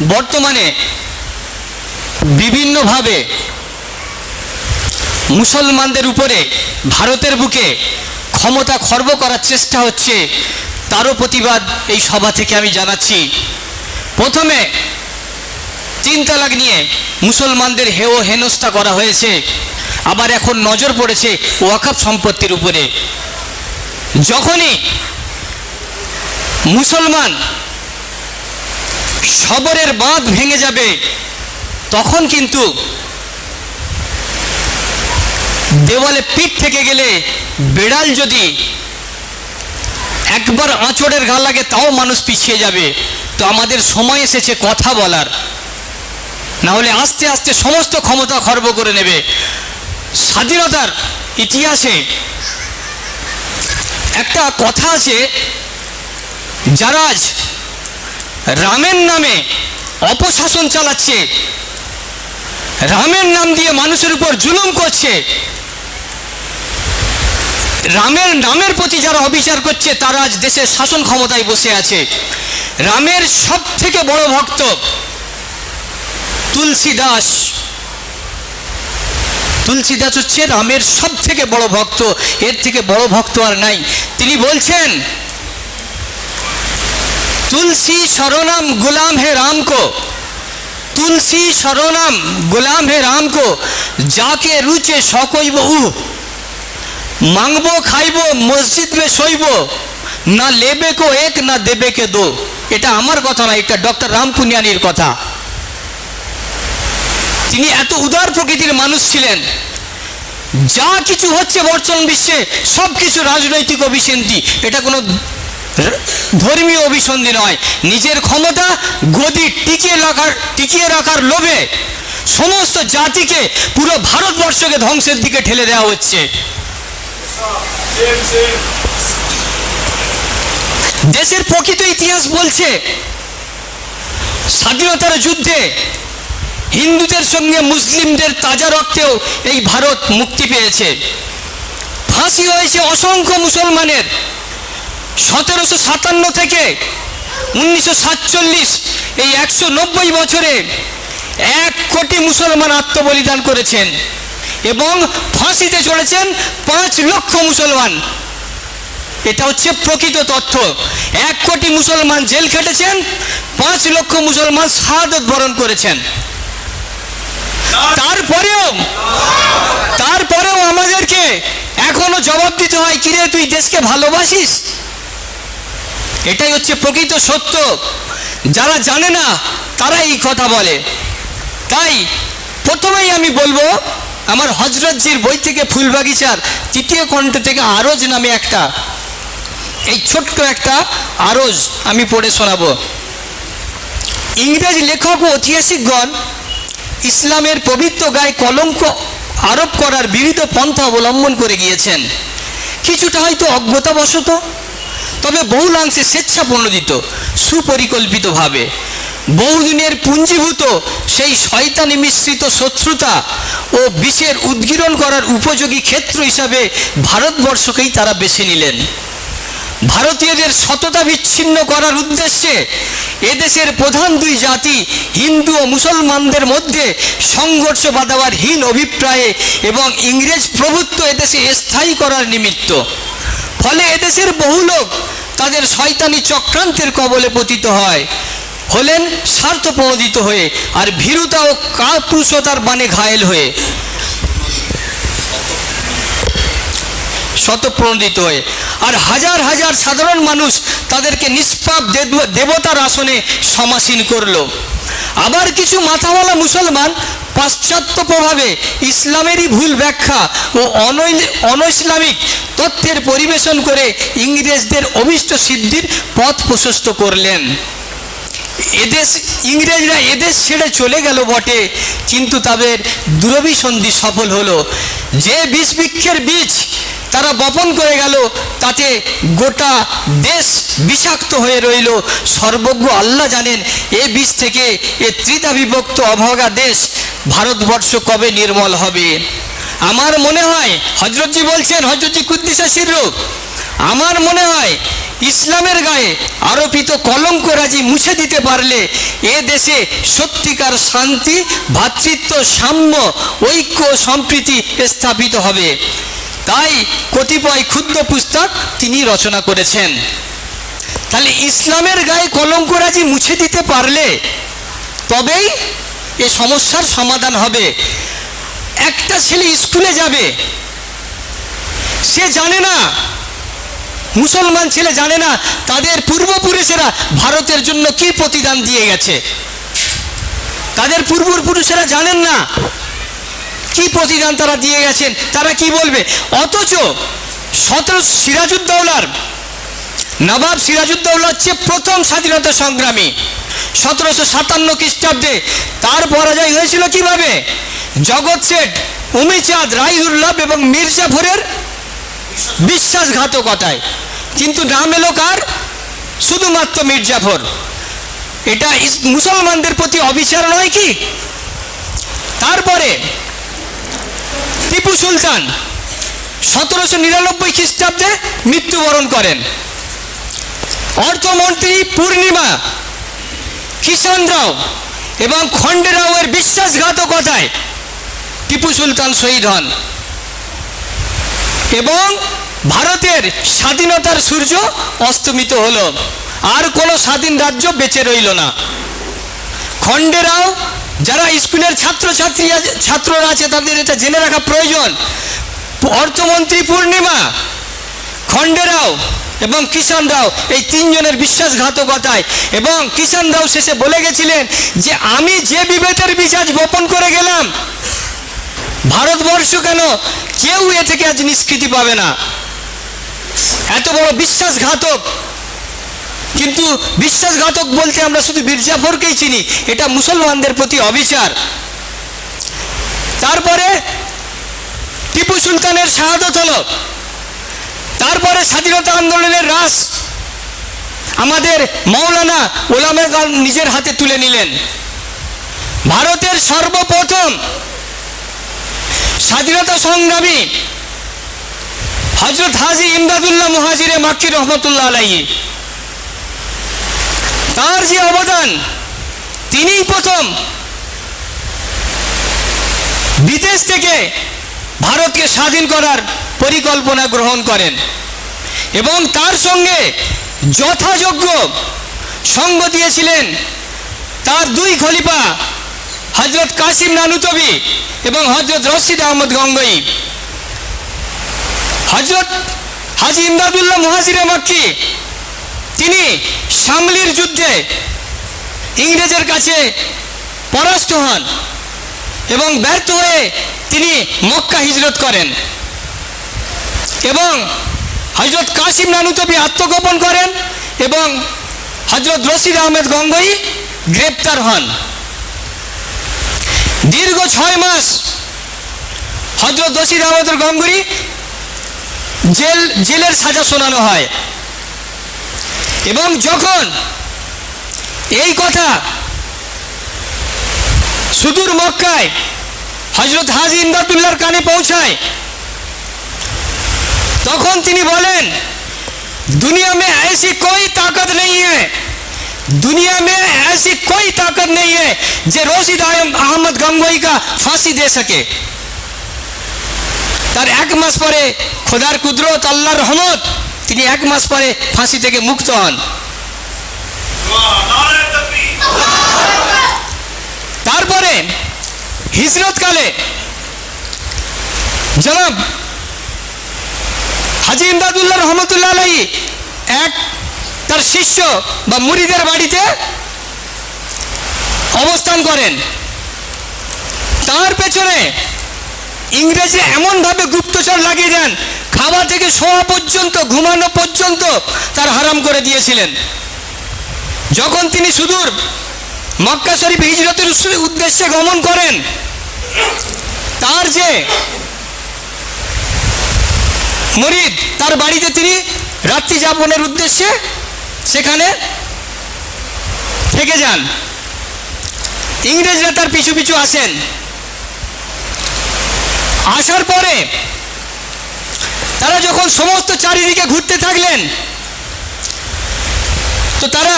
বর্তমানে বিভিন্নভাবে মুসলমানদের উপরে ভারতের বুকে ক্ষমতা খর্ব করার চেষ্টা হচ্ছে, তারও প্রতিবাদ এই সভা থেকে আমি জানাচ্ছি। প্রথমে তিন নিয়ে মুসলমানদের হেও হেনস্থা করা হয়েছে, আবার এখন নজর পড়েছে ওয়াকাফ সম্পত্তির উপরে। যখনই মুসলমান সবরের বাঁধ ভেঙে যাবে, তখন কিন্তু দেওয়ালে পিঠ থেকে গেলে বেড়াল যদি একবার আঁচড়ের ঘা লাগে, তাও মানুষ পিছিয়ে যাবে। তো আমাদের সময় এসেছে কথা বলার। না হলে আস্তে আস্তে সমস্ত ক্ষমতা খর্ব করে নেবে। স্বাধীনতার ইতিহাসে একটা কথা আছে, যারা আজ রামের নামে অপশাসন চালাচ্ছে। রামের নাম দিয়ে মানুষের উপর জুলুম করছে। রামের নামের প্রতি যারা অবিচার করছে, তারা আজ দেশের শাসন ক্ষমতায় বসে আছে। রামের সব থেকে বড় ভক্ত তুলসী দাস তুলসী দাস হচ্ছে রামের সব থেকে বড় ভক্ত, এর থেকে বড় ভক্ত আর নাই। তিনি বলছেন তুলসী শরণাম গুলাম হে রাম কো তুলসী শরণাম গুলাম হে রাম কো যাকে রুচে সকইব উ মাংবো খাইবো, মসজিদ মে শৈব, না লেবে কো এক, না দেবে কে দো। এটা আমার কথা না, এটা ডক্টর রাম পুনিয়ানির কথা। তিনি এত উদার প্রকৃতির মানুষ ছিলেন। যা কিছু হচ্ছে বর্তমান বিশ্বে সব কিছু রাজনৈতিক অভিসন্ধি। এটা কোনো ধর্মীয় অভিসন্ধি নয়, নিজের ক্ষমতা গদি টিকিয়ে রাখার টিকিয়ে রাখার লোভে সমস্ত জাতিকে পুরো ভারতবর্ষকে ধ্বংসের দিকে ঠেলে দেওয়া হচ্ছে। দেশের প্রকৃত ইতিহাস বলছে, স্বাধীনতার যুদ্ধে হিন্দুদের সঙ্গে মুসলিমদের তাজা রক্তেও এই ভারত মুক্তি পেয়েছে। ফাঁসি হয়েছে অসংখ্য মুসলমানের। সতেরোশো সাতান্ন থেকে উনিশশো সাতচল্লিশ, এই একশো নব্বই বছরে এক কোটি মুসলমান আত্মবলিদান করেছেন এবং ফাঁসিতে চড়েছেন পাঁচ লক্ষ মুসলমান। এটা হচ্ছে প্রকৃত তথ্য। এক কোটি মুসলমান জেল খেটেছেন, পাঁচ লক্ষ মুসলমান শাহাদত বরণ করেছেন। তারপরেও তারপরেও আমাদেরকে এখনও জবাব দিতে হয়, কিরে, তুই দেশকে ভালোবাসিস? এটাই হচ্ছে প্রকৃত সত্য। যারা জানে না তারা এই কথা বলে। তাই প্রথমেই আমি বলব, আমার হজরতজির বই থেকে ফুলবাগিচার তৃতীয় কণ্ঠ থেকে আরজ নামে একটা। এই ছোট্ট একটা আরজ আমি পড়ে শোনাবো। ইংরেজ লেখক ও ঐতিহাসিকগণ ইসলামের পবিত্র গায়ে কলঙ্ক আরোপ করার বিবিধ পন্থা অবলম্বন করে গিয়েছেন। কিছুটা হয়তো অজ্ঞতাবশত তবে বহুলাংশে স্বেচ্ছাপ্রণোদিত সুপরিকল্পিতভাবে। বহুদিনের পুঞ্জীভূত সেই শয়তানি মিশ্রিত শত্রুতা ও বিষের উদ্গীরণ করার উপযোগী ক্ষেত্র হিসাবে ভারতবর্ষকেই তারা বেছে নিলেন। ভারতীয়দের সততা বিচ্ছিন্ন করার উদ্দেশ্যে এদেশের প্রধান দুই জাতি, হিন্দু ও মুসলমানদের মধ্যে সংঘর্ষ বাঁধাবার হীন অভিপ্রায়ে এবং ইংরেজ প্রভুত্ব এদেশে স্থায়ী করার নিমিত্ত। ফলে এদেশের বহু লোক তাদের শয়তানি চক্রান্তের কবলে পতিত হয়, হলেন স্বার্থ প্রণোদিত হয়ে আর ভীরুতা ও কাপুরুষতার বানে ঘায়েল হয়ে শতপ্রণোদিত হয়ে। আর হাজার হাজার সাধারণ মানুষ তাদেরকে নিষ্পাপ দেব- দেবতার আসনে সমাসীন করল। আবার কিছু মাথাওয়ালা মুসলমান পাশ্চাত্য প্রভাবে ইসলামেরই ভুল ব্যাখ্যা ও অনৈ- অনৈসলামিক তথ্যের পরিবেশন করে ইংরেজদের অভিষ্ট সিদ্ধির পথ প্রশস্ত করলেন। এদেশ, ইংরেজরা এদেশ ছেড়ে চলে গেল বটে, কিন্তু তাদের দূরভিসন্ধি সফল হলো। যে বীজ বৃক্ষের বীজ তারা বপন করে গেল, তাতে গোটা দেশ বিষাক্ত হয়ে রইল। সর্বজ্ঞ আল্লাহ জানেন, এ বীজ থেকে এ ত্রিতা বিভক্ত অভাগা দেশ ভারতবর্ষ কবে নির্মল হবে। আমার মনে হয়, হজরতজি বলছেন, হজরতজি কুদ্দিসা শিররূপ, আমার মনে হয় ইসলামের গায়ে আরোপিত কলঙ্করাজি মুছে দিতে পারলে এ দেশে সত্যিকার শান্তি ভ্রাতৃত্ব সাম্য, ঐক্য, সম্প্রীতি স্থাপিত হবে। তাই কতিপয় ক্ষুদ্র পুস্তক তিনি রচনা করেছেন। তাহলে ইসলামের গায়ে কলঙ্করাজি মুছে দিতে পারলে তবেই এ সমস্যার সমাধান হবে। একটা ছেলে স্কুলে যাবে, সে জানে না, মুসলমান ছেলে জানে না তাদের পূর্বপুরুষেরা ভারতের জন্য কি প্রতিদান দিয়ে গেছে। তাদের পূর্বপুরুষেরা জানেন না কি প্রতিদান তারা দিয়ে গেছেন। তারা কি বলবে? অথচ সতেরো সিরাজউদ্দৌলার, নবাব সিরাজউদ্দৌলা হচ্ছে প্রথম স্বাধীনতা সংগ্রামী। সতেরোশো সাতান্ন খ্রিস্টাব্দে তার পরাজয় হয়েছিল কীভাবে? জগৎ শেঠ, উমিচাঁদ রাইউল্লাভ এবং মির্জাফরের বিশ্বাসঘাতকতায়। কিন্তু নাম এলো কার? শুধুমাত্র মির্জাফর। এটা মুসলমানদের প্রতি অবিচার নয় কি? তারপরে টিপু সুলতান সতেরোশো নিরানব্বই খ্রিস্টাব্দে মৃত্যুবরণ করেন। অর্থমন্ত্রী পূর্ণিমা কিষান রাও এবং খণ্ডেরাওয়ের বিশ্বাসঘাতকতায় টিপু সুলতান শহীদ হন। এবং ভারতের স্বাধীনতার সূর্য অস্তমিত হলো। আর কোনো স্বাধীন রাজ্য বেঁচে রইল না। খণ্ডেরাও যারা স্কুলের ছাত্রছাত্রী ছাত্ররা আছে, তাদের এটা জেনে রাখা প্রয়োজন। অর্থমন্ত্রী পূর্ণিমা, খণ্ডেরাও এবং কিষান রাও এই তিনজনের বিশ্বাসঘাতকতায় এবং কিষান রাও শেষে বলে গেছিলেন যে, আমি যে বিভেদের বীজ আজ বপন করে গেলাম ভারতবর্ষ কেন কেউ এ থেকে আজ নিষ্কৃতি পাবে না? এত বড় বিশ্বাসঘাতক। কিন্তু বিশ্বাসঘাতক বলতে আমরা শুধু মির্জাফরকেই চিনি, এটা মুসলমানদের প্রতি অবিচার। তারপরে টিপু সুলতানের শাহাদত হলো। তারপরে স্বাধীনতা আন্দোলনের রাস আমাদের মৌলানা ওলামে নিজের হাতে তুলে নিলেন। ভারতের সর্বপ্রথম স্বাধীনতা সংগ্রামী হজরত হাজি ইমদাদুল্লাহ মুহাজিরে মাক্কি রহমতুল্লাহ আলাইহি। তার যে অবদান, তিনিই প্রথম বিদেশ থেকে ভারতকে স্বাধীন করার পরিকল্পনা গ্রহণ করেন এবং তার সঙ্গে যথাযোগ্য সঙ্গ দিয়েছিলেন তার দুই খলিফা হজরত কাসিম নানুতবি এবং হজরত রশিদ আহমদ গঙ্গই। হজরত হাজি ইমদাদুল্লাহ মুহাজিরে মাক্কি তিনি শামলির যুদ্ধে ইংরেজের কাছে পরাস্ত হন এবং ব্যর্থ হয়ে তিনি মক্কা হিজরত করেন। এবং হজরত কাসিম নানুতবি আত্মগোপন করেন এবং হজরত রশিদ আহমেদ গঙ্গই গ্রেপ্তার হন। দীর্ঘ ছয় মাস হজরত রশিদ আহমেদ গঙ্গুরি জেল জেলের সাজা শোনানো হয় এবং যখন এই কথা সুদূর মক্কায় হজরত হাজি ইমদাদুল্লাহর কানে পৌঁছায় তখন তিনি বলেন दुनिया में ऐसी कोई ताकत नहीं है दुनिया में ऐसी कोई ताकत नहीं है যে রশিদ আহম- আহমদ গঙ্গোই কা ফাঁসি দে সকে তার এক মাস পরে খোদার কুদরত আল্লাহর রহমত তিনি এক মাস পরে ফাঁসি থেকে মুক্ত হন নারে তকবীর তারপরে হিজরতকালে জনাব হাজি ইমদাদুল্লাহ রহমতুল্লাহ আলাই এক তার শিষ্য বা মুরিদের বাড়িতে অবস্থান করেন। তার পেছনে ইংরেজি এমনভাবে গুপ্তচর লাগিয়ে দেন খাওয়া থেকে শোয়া পর্যন্ত, ঘুমানো পর্যন্ত তার হারাম করে দিয়েছিলেন। যখন তিনি সুদূর মক্কা শরীফ হিজরতের উদ্দেশ্যে গমন করেন, তার যে মরিদ তার বাড়িতে তিনি রাত্রি যাপনের উদ্দেশ্যে সেখানে থেকে যান। ইংরেজরা তার পিছু পিছু আসেন। আসার পরে তারা যখন সমস্ত চারিদিকে ঘুরতে থাকলেন, তো তারা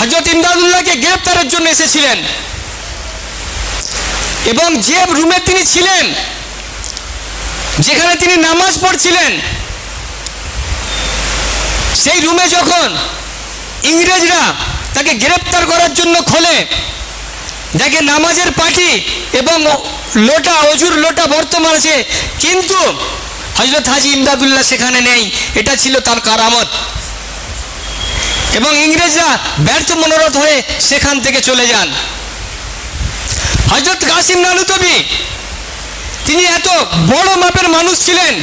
হজরত ইমদাদুল্লাহকে গ্রেপ্তারের জন্য এসেছিলেন। এবং যে রুমে তিনি ছিলেন, যেখানে তিনি নামাজ পড়ছিলেন সেই রুমে যখন ইংরেজরা তাকে গ্রেপ্তার করার জন্য খোলে, দেখে নামাজের পাটি এবং লোটা, অজুর লোটা বর্তমান আছে, কিন্তু হজরত হাজি ইমদাদুল্লাহ সেখানে নেই, এটা ছিল তার কারামত। এবং ইংরেজরা ব্যর্থ মনোরথ হয়ে সেখান থেকে চলে যান। হজরত কাসিম নানুতবি, তিনি এত বড় মাপের মানুষ ছিলেন,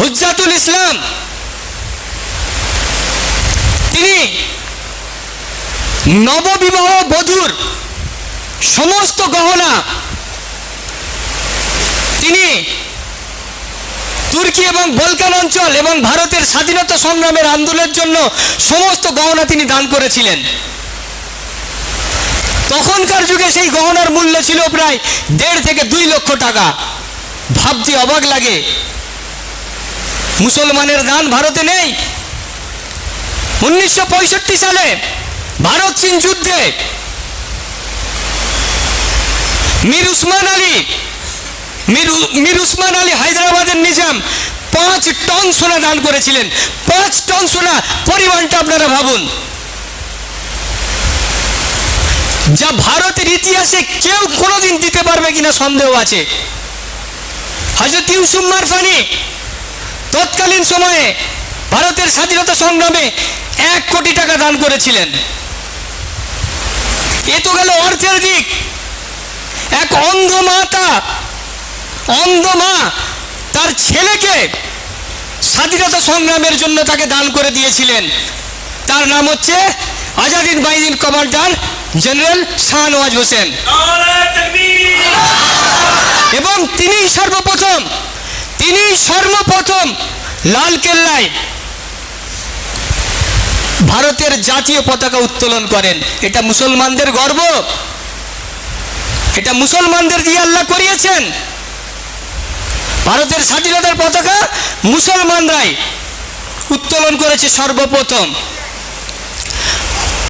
হুজ্জাতুল ইসলাম তিনি নববিবাহ বধূর সমস্ত গহনা তিনি তুর্কি এবং বলকান অঞ্চল এবং ভারতের স্বাধীনতা সংগ্রামের আন্দোলনের জন্য সমস্ত গহনা তিনি দান করেছিলেন। তখনকার যুগে সেই গহনার মূল্য ছিল প্রায় দেড় থেকে দুই লক্ষ টাকা। ভাবতে অবাক লাগে। মুসলমানের দান ভারতে নেই উনিশশো পঁয়ষট্টি সালে ভারত চীন যুদ্ধে মীর উসমান আলী, মীর উসমান আলী হায়দ্রাবাদের নিজাম পাঁচ টন সোনা দান করেছিলেন। পাঁচ টন সোনা পরিমাণটা আপনারা ভাবুন। যা ভারতের ইতিহাসে কেউ কোনোদিন দিতে পারবে কিনা সন্দেহ আছে। হজরত ইউসুফ মারফানি তৎকালীন সময়ে ভারতের স্বাধীনতা সংগ্রামে দান করেছিলেন। এ তো গেল অর্থের দিক। এক অন্ধ মাতা, অন্ধ মা তার ছেলেকে স্বাধীনতা সংগ্রামের জন্য তাকে দান করে দিয়েছিলেন। তার নাম হচ্ছে আজাদিন বাইদিন কমান্ডার জেনারেল শাহনওয়াজ হোসেন। এবং তিনি সর্বপ্রথম তিনি সর্বপ্রথম লাল কেল্লায় ভারতের জাতীয় পতাকা উত্তোলন করেন। এটা মুসলমানদের গর্ব। এটা মুসলমানদের দিয়ে আল্লাহ করিয়েছেন। ভারতের স্বাধীনতার পতাকা মুসলমানরাই উত্তোলন করেছে সর্বপ্রথম।